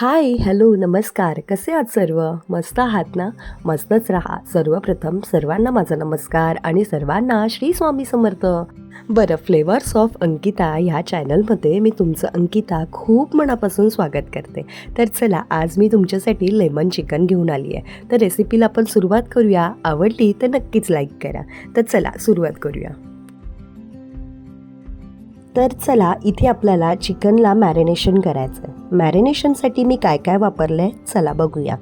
Hi hello नमस्कार. कसे आहात सर्व? मस्त आहात ना? मस्तच राहा. सर्वप्रथम सर्वांना माझा नमस्कार आणि सर्वांना श्री स्वामी समर्थ. बरं फ्लेवर्स ऑफ अंकिता ह्या चॅनलमध्ये मी तुमचं अंकिता खूप मनापासून स्वागत करते. तर चला आज मी तुमच्यासाठी लेमन चिकन घेऊन आली आहे. तर रेसिपीला आपण सुरुवात करूया. आवडली तर नक्कीच लाईक करा. तर चला सुरुवात करूया. तर चला इथे आपल्याला चिकनला मॅरिनेशन करायचं आहे मॅरिनेशनसाठी मी काय काय वापरलं आहे चला बघूया.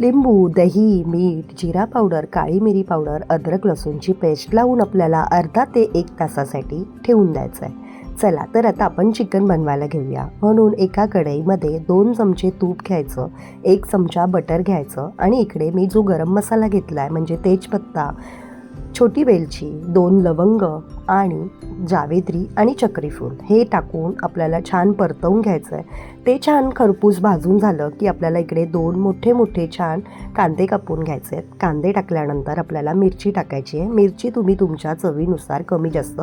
लिंबू दही मीठ जिरा पावडर काळी मिरी पावडर अद्रक लसूणची पेस्ट लावून आपल्याला अर्धा ते एक तासासाठी ठेवून द्यायचं आहे चला तर आता आपण चिकन बनवायला घेऊया. म्हणून एका कढईमध्ये दोन चमचे तूप घ्यायचं एक चमचा बटर घ्यायचं आणि इकडे मी जो गरम मसाला घेतला आहे म्हणजे तेजपत्ता छोटी वेलची दोन लवंग आणि जावेत्री आणि चक्रीफूल हे टाकून आपल्याला छान परतवून घ्यायचं आहे ते छान खरपूस भाजून झालं की आपल्याला इकडे दोन मोठे मोठे छान कांदे कापून घ्यायचे आहेत कांदे टाकल्यानंतर आपल्याला मिरची टाकायची आहे. मिरची तुम्ही तुमच्या चवीनुसार कमी जास्त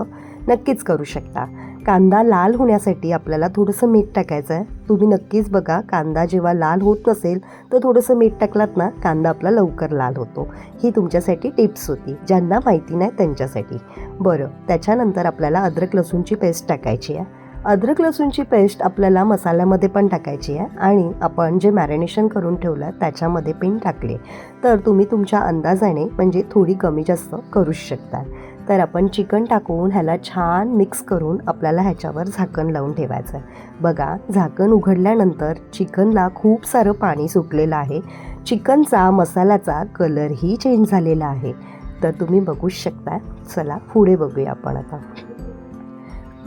नक्कीच करू शकता. कांदा लाल होण्यासाठी आपल्याला थोडंसं मीठ टाकायचं आहे तुम्ही नक्कीच बघा कांदा जेव्हा लाल होत नसेल तर थोडंसं मीठ टाकलात ना कांदा आपला लवकर लाल होतो. ही तुमच्यासाठी टिप्स होती. ज्यांना माहिती नाही त्यांच्यासाठी. बरं त्याच्यानंतर आपल्याला अद्रक लसूणची पेस्ट टाकायची आहे. अद्रक लसूणची पेस्ट आपल्याला मसाल्यामध्ये पण टाकायची आहे आणि आपण जे मॅरिनेशन करून ठेवलं त्याच्यामध्ये पण टाकले. तर तुम्ही तुमच्या अंदाजाने म्हणजे थोडी कमी जास्त करूच शकता. तर आपण चिकन टाकून ह्याला छान मिक्स करून आपल्याला ह्याच्यावर झाकण लावून ठेवायचं आहे. बघा झाकण उघडल्यानंतर चिकनला खूप सारं पाणी सुटलेलं आहे. चिकनचा मसाल्याचा कलरही चेंज झालेला आहे. तर तुम्ही बघूच शकता चला पुढे बघूया आपण आता.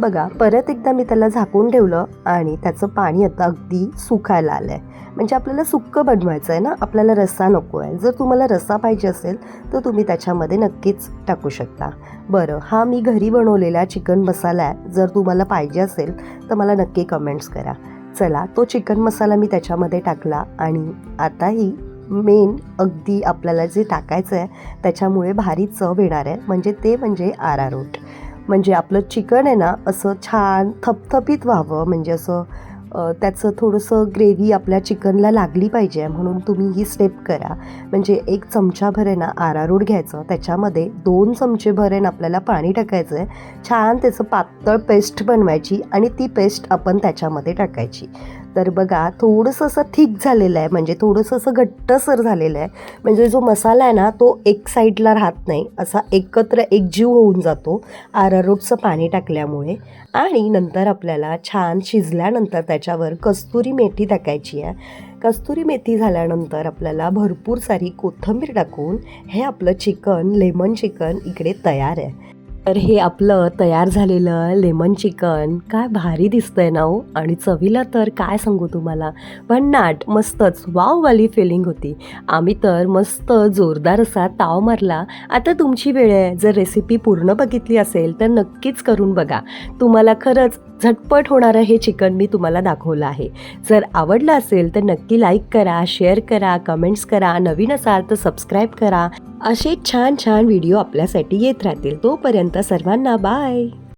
बघा परत एकदा मी त्याला झाकून ठेवलं आणि त्याचं पाणी आता अगदी सुकायला आलं आहे म्हणजे आपल्याला सुक्कं बनवायचं आहे ना? आपल्याला रस्सा नको आहे जर तुम्हाला रस्सा पाहिजे असेल तर तुम्ही त्याच्यामध्ये नक्कीच टाकू शकता. बरं हा मी घरी बनवलेला चिकन मसाला आहे. जर तुम्हाला पाहिजे असेल तर मला नक्की कमेंट्स करा. चला तो चिकन मसाला मी त्याच्यामध्ये टाकला आणि आताही मेन अगदी आपल्याला जे टाकायचं आहे त्याच्यामुळे भारी चव येणार आहे. म्हणजे ते म्हणजे आरारोट म्हणजे आपलं चिकन आहे ना असं छान थपथपीत व्हावं. म्हणजे असं त्याचं थोडंसं ग्रेव्ही आपल्या चिकनला लागली पाहिजे. म्हणून तुम्ही ही स्टेप करा. म्हणजे एक चमचाभर आहे ना आरारोट घ्यायचं. त्याच्यामध्ये दोन चमचेभर आहे ना आपल्याला पाणी टाकायचं आहे छान त्याचं पातळ पेस्ट बनवायची आणि ती पेस्ट आपण त्याच्यामध्ये टाकायची. तर बघा थोडंसं असं थिक झालेलं आहे. म्हणजे थोडंसं असं घट्टसर झालेलं आहे. म्हणजे जो मसाला आहे ना तो एक साईडला राहत नाही. असा एकत्र एकजीव होऊन जातो आरारोटचं पाणी टाकल्यामुळे. आणि नंतर आपल्याला छान शिजल्यानंतर त्याच्यावर कस्तुरी मेथी टाकायची आहे. कस्तुरी मेथी झाल्यानंतर आपल्याला भरपूर सारी कोथिंबीर टाकून हे आपलं चिकन लेमन चिकन इकडे तयार आहे. तर हे आपलं तयार झालेलं लेमन चिकन. काय भारी दिसतंय ना हो? आणि चवीला तर काय सांगू तुम्हाला? भन्नाट मस्तच वाववाली फिलिंग होती. आम्ही तर मस्त जोरदार असा ताव मारला. आता तुमची वेळ आहे. जर रेसिपी पूर्ण बघितली असेल तर नक्कीच करून बघा. तुम्हाला खरंच झटपट होणारं हे चिकन मी तुम्हाला दाखवलं आहे. जर आवडलं असेल तर नक्की लाईक करा शेअर करा कमेंट्स करा नवीन असाल तर सबस्क्राईब करा. असे छान छान व्हिडिओ आपल्यासाठी येत राहतील. तोपर्यंत सर्वांना बाय